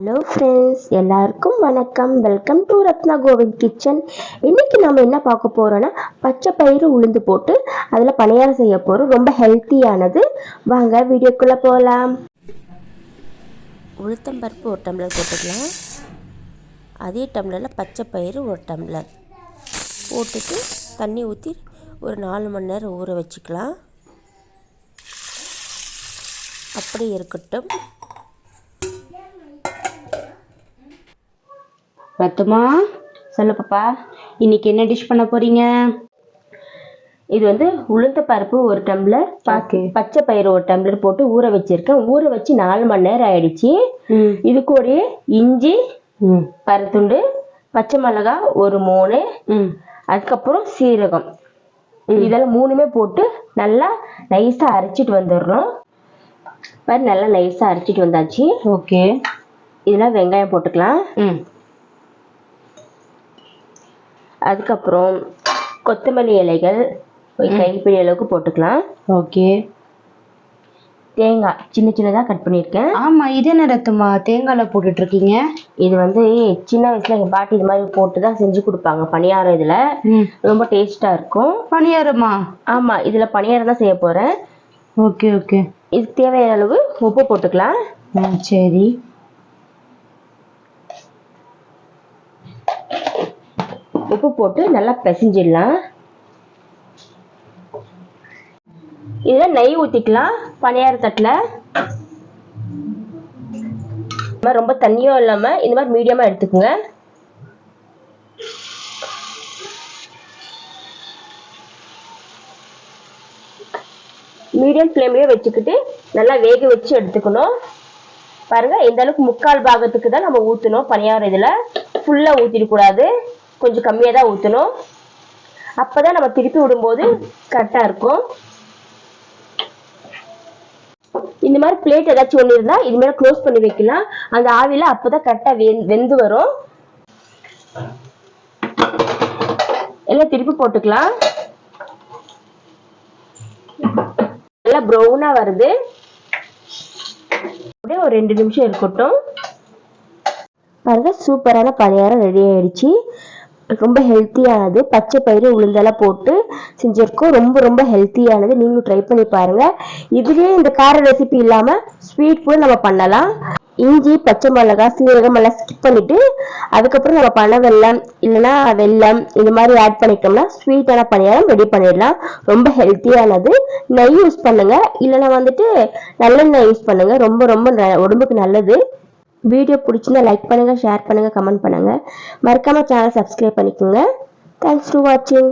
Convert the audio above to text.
Hello friends எல்லாருக்கும் வணக்கம். Welcome to Ratna Govind kitchen இன்னைக்கு நம்ம என்ன பார்க்க போறோம்னா பச்சை பயிறு உளுந்து போட்டு அதில் பணியாரம் செய்ய போகிறோம் ரொம்ப ஹெல்த்தியானது வாங்க வீடியோக்குள்ளே போகலாம் உளுத்தம்பருப்பு ஒரு டம்ளர் போட்டுக்கலாம். அதே டம்ளரில் பச்சை பயிறு ஒரு டம்ளர். போட்டுட்டு தண்ணி ஊற்றி ஒரு நாலு மணி நேரம் ஊற வச்சுக்கலாம். அப்படி இருக்கட்டும். ரத்துமா சொல்லு பாப்பா. இன்னைக்கு என்ன டிஷ் பண்ண போறீங்க? இது வந்து உளுந்த பருப்பு ஒரு டம்ளர். பச்சை பயிறு ஒரு டம்ளர் போட்டு ஊற வச்சிருக்கேன். ஊற வச்சு நாலு மணி நேரம் ஆயிடுச்சு. இது கூட இஞ்சி பருத்துண்டு பச்சை மிளகாய் ஒரு மூணு ம். அதுக்கப்புறம் சீரகம். இதெல்லாம் மூணுமே போட்டு நல்லா நைஸா அரைச்சிட்டு வந்துடுறோம் பாரு நல்லா நைஸா அரைச்சிட்டு வந்தாச்சு. ஓகே. இதெல்லாம் வெங்காயம் போட்டுக்கலாம். ம். அதுக்கப்புறம் கொத்தமல்லி இலைகள் ஒரு கைப்பிடி அளவுக்கு போட்டுக்கலாம். ஓகே. தேங்காய் சின்ன சின்னதாக கட் பண்ணியிருக்கேன். ஆமா இது என்ன ரத்துமா தேங்காய்ல போட்டுட்டு இருக்கீங்க இது வந்து சின்ன வயசுல எங்கள் பாட்டி இது மாதிரி போட்டு தான் செஞ்சு கொடுப்பாங்க பணியாரம் இதில். ரொம்ப டேஸ்ட்டாக இருக்கும். பணியாரமா? ஆமாம் இதில் பணியாரம் தான் செய்ய போகிறேன் ஓகே ஓகே. இதுக்கு தேவையான அளவு உப்பு போட்டுக்கலாம். சரி. உப்பு போட்டு நல்லா பிசைஞ்சிடலாம். இதில் நெய் ஊற்றிக்கலாம் பணியார தட்டில். மாதிரி ரொம்ப தண்ணியும் இல்லாமல் இந்த மாதிரி மீடியமாக எடுத்துக்கோங்க. மீடியம் ஃப்ளேம்லேயே வச்சுக்கிட்டு நல்லா வேக வச்சு எடுத்துக்கணும். பாருங்க இந்த அளவுக்கு முக்கால் பாகத்துக்கு தான் நம்ம ஊற்றணும் பனியாரம் இதில். ஃபுல்லாக ஊற்றிடக்கூடாது கொஞ்சம் கம்மியாக தான் ஊற்றணும் அப்போ தான் நம்ம திருப்பி விடும்போது கரெக்டாக இருக்கும். இந்த மாதிரி பிளேட் ஏதாச்சும் ஒன்று இருந்தால் இது மாதிரி க்ளோஸ் பண்ணி வைக்கலாம். அந்த ஆவியில் அப்போ தான் கரெக்டாக வெ வெந்து வரும். எல்லாம் திருப்பி போட்டுக்கலாம். நல்லா ப்ரௌனாக வருது. அப்படியே ஒரு ரெண்டு நிமிஷம் இருக்கட்டும். பாருங்க சூப்பரான பணியாரம் ரெடி ஆயிடுச்சு. ரொம்ப ஹெல்த்தியானது பச்சை பயிறு உளுந்தெல்லாம் போட்டு செஞ்சிருக்கோம். ரொம்ப ரொம்ப ஹெல்த்தியானது நீங்களும் ட்ரை பண்ணி பாருங்க. இதுலேயே இந்த கார ரெசிபி இல்லாமல் ஸ்வீட் கூட நம்ம பண்ணலாம். இஞ்சி பச்சை மிளகாய் சீரகம் எல்லாம் ஸ்கிப் பண்ணிட்டு அதுக்கப்புறம் நம்ம பனை வெள்ளம் இல்லைன்னா வெல்லம் இந்த மாதிரி ஆட் பண்ணிட்டோம்னா ஸ்வீட்டான பணியாரம் ரெடி பண்ணிடலாம். ரொம்ப ஹெல்த்தியானது நெய் யூஸ் பண்ணுங்க. இல்லைன்னா வந்துட்டு நல்லெண்ணெய் யூஸ் பண்ணுங்க. ரொம்ப ரொம்ப ந- உடம்புக்கு நல்லது. வீடியோ பிடிச்சிருந்தா லைக் பண்ணுங்க ஷேர் பண்ணுங்க கமெண்ட் பண்ணுங்க. மறக்காம சேனல் சப்ஸ்கிரைப் பண்ணிக்கோங்க. தேங்க்ஸ் ஃபார் வாட்சிங்